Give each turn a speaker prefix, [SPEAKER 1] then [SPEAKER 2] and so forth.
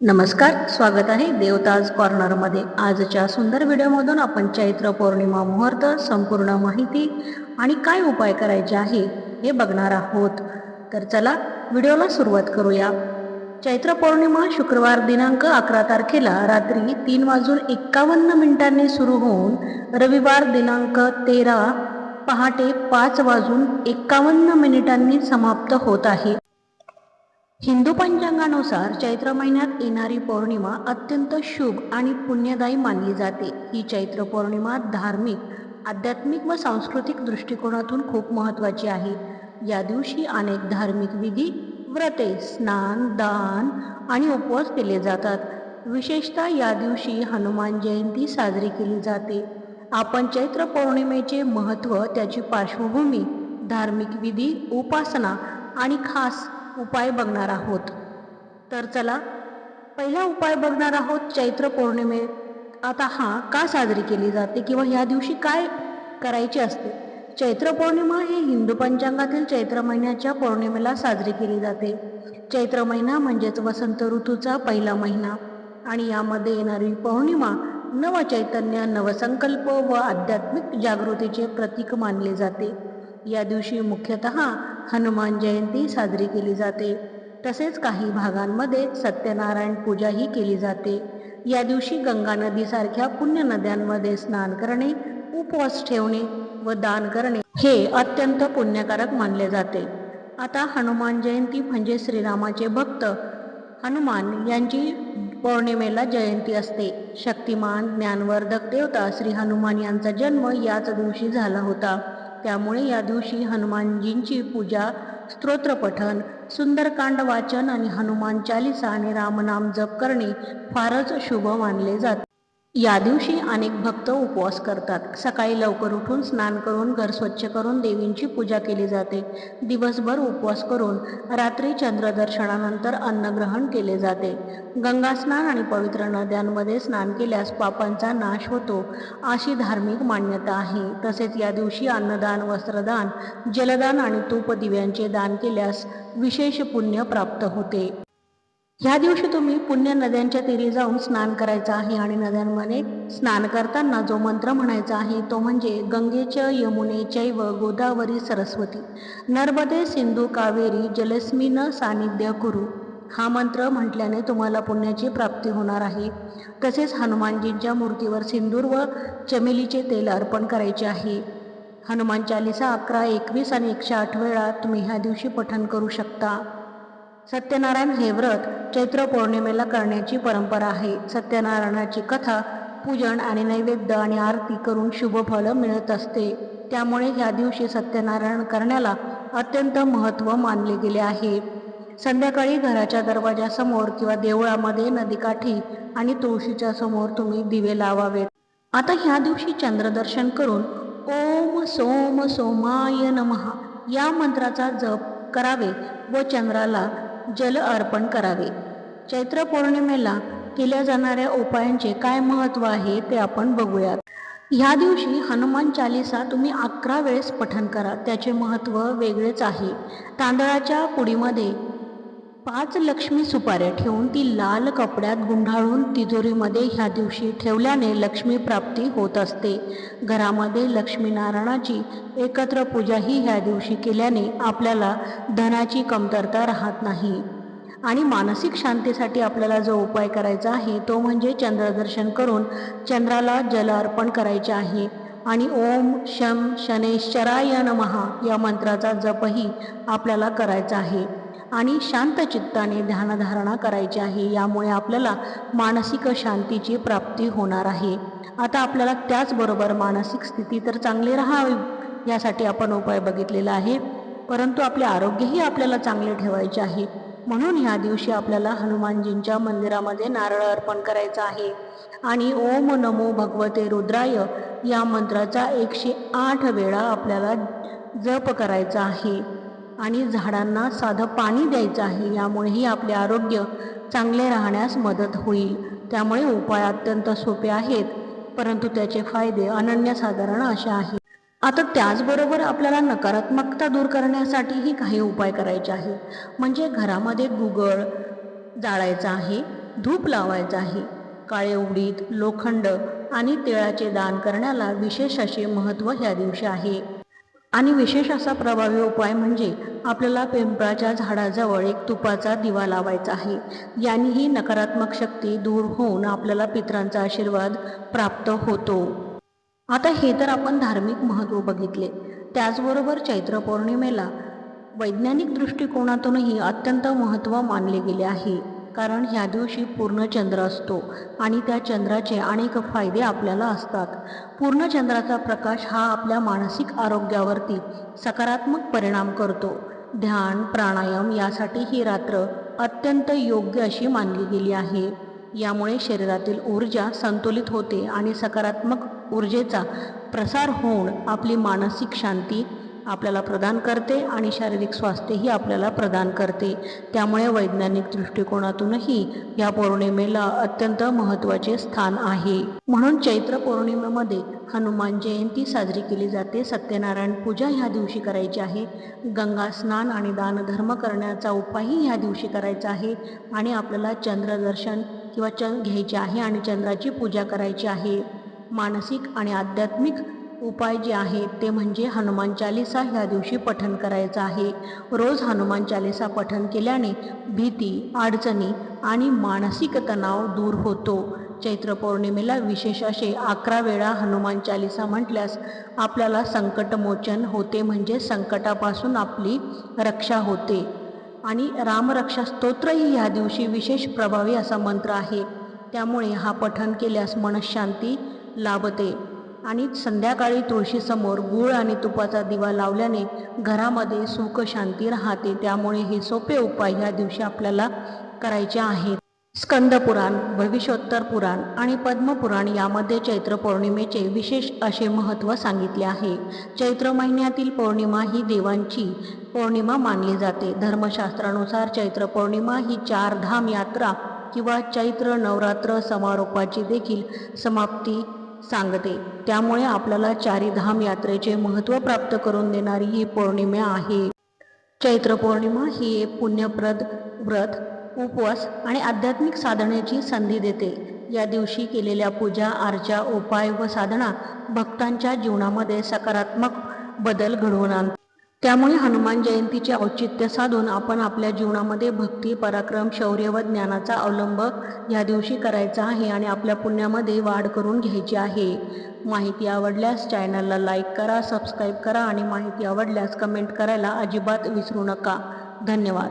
[SPEAKER 1] नमस्कार स्वागत आहे देवताज कॉर्नरमध्ये आजच्या सुंदर व्हिडिओमधून आपण चैत्र पौर्णिमा मुहूर्त संपूर्ण माहिती आणि काय उपाय करायचे आहे हे बघणार आहोत. तर चला व्हिडिओला सुरुवात करूया. चैत्र पौर्णिमा शुक्रवार दिनांक अकरा तारखेला रात्री तीन वाजून एक्कावन्न मिनिटांनी सुरू होऊन रविवार दिनांक तेरा पहाटे पाच वाजून एक्कावन्न मिनिटांनी समाप्त होत आहे. हिंदू पंचांगानुसार चैत्र महिन्यात येणारी पौर्णिमा अत्यंत शुभ आणि पुण्यदायी मानली जाते. ही चैत्र पौर्णिमा धार्मिक आध्यात्मिक व सांस्कृतिक दृष्टिकोनातून खूप महत्त्वाची आहे. या दिवशी अनेक धार्मिक विधी व्रते स्नान दान आणि उपवास केले जातात. विशेषतः या दिवशी हनुमान जयंती साजरी केली जाते. आपण चैत्र पौर्णिमेचे महत्त्व त्याची पार्श्वभूमी धार्मिक विधी उपासना आणि खास उपाय बघणार आहोत. तर चला पहिला उपाय बघणार आहोत चैत्र पौर्णिमे. आता हा का साजरी केली जाते किंवा ह्या दिवशी काय करायचे असते? चैत्र पौर्णिमा हे हिंदू पंचांगातील चैत्र महिन्याच्या पौर्णिमेला साजरी केली जाते. चैत्र महिना म्हणजेच वसंत ऋतूचा पहिला महिना. आणि यामध्ये येणारी पौर्णिमा नव चैतन्य नवसंकल्प व आध्यात्मिक जागृतीचे प्रतीक मानले जाते. या दिवशी मुख्यतः हनुमान जयंती साजरी केली जाते. तसेच काही भागांमध्ये सत्यनारायण पूजाही केली जाते. या दिवशी गंगा नदीसारख्या पुण्य नद्यांमध्ये स्नान करणे उपवास ठेवणे व दान करणे हे अत्यंत पुण्यकारक मानले जाते. आता हनुमान जयंती म्हणजे श्रीरामाचे भक्त. हनुमान यांची पौर्णिमेला जयंती असते. शक्तिमान ज्ञानवर्धक देवता श्री हनुमान यांचा जन्म याच दिवशी झाला होता. त्यामुळे या दिवशी हनुमानजींची पूजा स्तोत्रपठन सुंदरकांड वाचन आणि हनुमान चालिसा आणि रामनाम जप करणे फारच शुभ मानले जाते. या दिवशी अनेक भक्त उपवास करतात. सकाळी लवकर उठून स्नान करून घर स्वच्छ करून देवींची पूजा केली जाते. दिवसभर उपवास करून रात्री चंद्रदर्शनानंतर अन्नग्रहण केले जाते. गंगा स्नान आणि पवित्र नद्यांमध्ये स्नान केल्यास पापांचा नाश होतो अशी धार्मिक मान्यता आहे. तसेच या दिवशी अन्नदान वस्त्रदान जलदान आणि तूप दिव्यांचे दान केल्यास विशेष पुण्य प्राप्त होते. ह्या दिवशी तुम्ही पुण्य नद्यांच्या तीरी जाऊन स्नान करायचं आहे आणि नद्यांमध्ये स्नान करताना जो मंत्र म्हणायचा आहे तो म्हणजे गंगेच यमुने चैव गोदावरी सरस्वती. नर्मदे सिंधू कावेरी जलस्मिन सानिध्य कुरु. हा मंत्र म्हटल्याने तुम्हाला पुण्याची प्राप्ती होणार आहे. तसेच हनुमानजींच्या मूर्तीवर सिंदूर व चमेलीचे तेल अर्पण करायचे आहे. हनुमान चालिसा अकरा एकवीस आणि एकशे आठ वेळा तुम्ही ह्या दिवशी पठण करू शकता. सत्यनारायण हे व्रत चैत्र पौर्णिमेला करण्याची परंपरा आहे. सत्यनारायणाची कथा पूजन आणि नैवेद्य आणि आरती करून शुभ मिळत असते. त्यामुळे ह्या दिवशी सत्यनारायण करण्याला अत्यंत महत्त्व मानले गेले आहे. संध्याकाळी घराच्या दरवाजासमोर किंवा देवळामध्ये नदीकाठी आणि तुळशीच्या समोर तुम्ही दिवे लावावेत. आता ह्या दिवशी चंद्रदर्शन करून ओम सोम सोमाय नमः या मंत्राचा जप करावे व चंद्राला जल अर्पण करावे. चैत्र पौर्णिमेला केल्या जाणाऱ्या उपायांचे काय महत्त्व आहे ते आपण बघूयात. ह्या दिवशी हनुमान चालिसा तुम्ही अकरा वेळेस पठण करा. त्याचे महत्त्व वेगळेच आहे. तांदळाच्या पुडीमध्ये पाच लक्ष्मी सुपाऱ्या ठेवून ती लाल कपड्यात गुंडाळून तिजोरीमध्ये ह्या दिवशी ठेवल्याने लक्ष्मी प्राप्ती होत असते. घरामध्ये लक्ष्मीनारायणाची एकत्र पूजाही ह्या दिवशी केल्याने आपल्याला धनाची कमतरता राहत नाही. आणि मानसिक शांतीसाठी आपल्याला जो उपाय करायचा आहे तो म्हणजे चंद्रदर्शन करून चंद्राला जल अर्पण करायचे आहे. आणि ओम शम शनेश्चराय नमहा या मंत्राचा जपही आपल्याला करायचा आहे. आणि शांत चित्ताने ध्यानधारणा करायची आहे. यामुळे आपल्याला मानसिक शांतीची प्राप्ती होणार आहे. आता आपल्याला त्याचबरोबर मानसिक स्थिती तर चांगली राहावी यासाठी आपण उपाय बघितलेला आहे. परंतु आपले आरोग्यही आपल्याला चांगले ठेवायचे आहे. म्हणून ह्या दिवशी आपल्याला हनुमानजींच्या मंदिरामध्ये नारळ अर्पण करायचं आहे. आणि ओम नमो भगवते रुद्राय या मंत्राचा एकशे आठ वेळा आपल्याला जप करायचा आहे. आणि झाडांना साधं पाणी द्यायचं आहे. यामुळेही आपले आरोग्य चांगले राहण्यास मदत होईल. त्यामुळे उपाय अत्यंत सोपे आहेत परंतु त्याचे फायदे अनन्यसाधारण असे आहेत. आता त्याचबरोबर आपल्याला नकारात्मकता दूर करण्यासाठीही काही उपाय करायचे आहे म्हणजे घरामध्ये गुगळ जाळायचा आहे धूप लावायचं आहे. काळे उडीद लोखंड आणि तिळाचे दान करण्याला विशेष असे महत्त्व ह्या दिवशी आहे. आणि विशेष असा प्रभावी उपाय म्हणजे आपल्याला पिंपळाच्या झाडाजवळ एक तुपाचा दिवा लावायचा आहे. यानेही नकारात्मक शक्ती दूर होऊन आपल्याला पितरांचा आशीर्वाद प्राप्त होतो. आता हे तर आपण धार्मिक महत्त्व बघितले. त्याचबरोबर चैत्र पौर्णिमेला वैज्ञानिक दृष्टिकोनातूनही अत्यंत महत्त्व मानले गेले आहे. कारण ह्या दिवशी पूर्ण चंद्र असतो आणि त्या चंद्राचे अनेक फायदे आपल्याला असतात. पूर्ण चंद्राचा प्रकाश हा आपल्या मानसिक आरोग्यावरती सकारात्मक परिणाम करतो. ध्यान प्राणायाम यासाठी ही रात्र अत्यंत योग्य अशी मानली गेली आहे. यामुळे शरीरातील ऊर्जा संतुलित होते आणि सकारात्मक ऊर्जेचा प्रसार होऊन आपली मानसिक शांती आपल्याला प्रदान करते आणि शारीरिक स्वास्थ्यही आपल्याला प्रदान करते. त्यामुळे वैज्ञानिक दृष्टिकोनातूनही या पौर्णिमेला अत्यंत महत्त्वाचे स्थान आहे. म्हणून चैत्र पौर्णिमेमध्ये हनुमान जयंती साजरी केली जाते. सत्यनारायण पूजा ह्या दिवशी करायची आहे. गंगा स्नान आणि दानधर्म करण्याचा उपायही ह्या दिवशी करायचा आहे. आणि आपल्याला चंद्रदर्शन किंवा चंद घ्यायचे आहे आणि चंद्राची पूजा करायची आहे. मानसिक आणि आध्यात्मिक उपाय जे आहेत ते म्हणजे हनुमान चालिसा ह्या दिवशी पठण करायचं आहे. रोज हनुमान चालिसा पठण केल्याने भीती अडचणी आणि मानसिक तणाव दूर होतो. चैत्र पौर्णिमेला विशेष असे अकरा वेळा हनुमान चालिसा म्हटल्यास आपल्याला संकटमोचन होते म्हणजे संकटापासून आपली रक्षा होते. आणि रामरक्षा स्तोत्रही ह्या दिवशी विशेष प्रभावी असा मंत्र आहे. त्यामुळे हा पठण केल्यास मनशांती लाभते. आणि संध्याकाळी तुळशीसमोर गूळ आणि तुपाचा दिवा लावल्याने घरामध्ये सुख शांती राहते. त्यामुळे हे सोपे उपाय ह्या दिवशी आपल्याला करायचे आहेत. स्कंद पुराण भविष्योत्तर पुराण आणि पद्मपुराण यामध्ये चैत्र पौर्णिमेचे विशेष असे महत्त्व सांगितले आहे. चैत्र महिन्यातील पौर्णिमा ही देवांची पौर्णिमा मानली जाते. धर्मशास्त्रानुसार चैत्र पौर्णिमा ही चार धाम यात्रा किंवा चैत्र नवरात्र समारोपाची देखील समाप्ती सांगते. त्यामुळे आपल्याला चारीधाम यात्रेचे महत्त्व प्राप्त करून देणारी ही पौर्णिमा आहे. चैत्र पौर्णिमा ही एक पुण्यप्रद व्रत उपवास आणि आध्यात्मिक साधनेची संधी देते. या दिवशी केलेल्या पूजा अर्चा उपाय व साधना भक्तांच्या जीवनामध्ये सकारात्मक बदल घडवून आणतात त्यामुळे हनुमान जयंतीचे औचित्य साधून आपण आपल्या जीवनामध्ये भक्ती पराक्रम शौर्य व ज्ञानाचा अवलंब या दिवशी करायचा आहे आणि आपल्या पुण्यामध्ये वाढ करून घ्यायची आहे. माहिती आवडल्यास चॅनलला लाईक करा सबस्क्राईब करा आणि माहिती आवडल्यास कमेंट करायला अजिबात विसरू नका. धन्यवाद.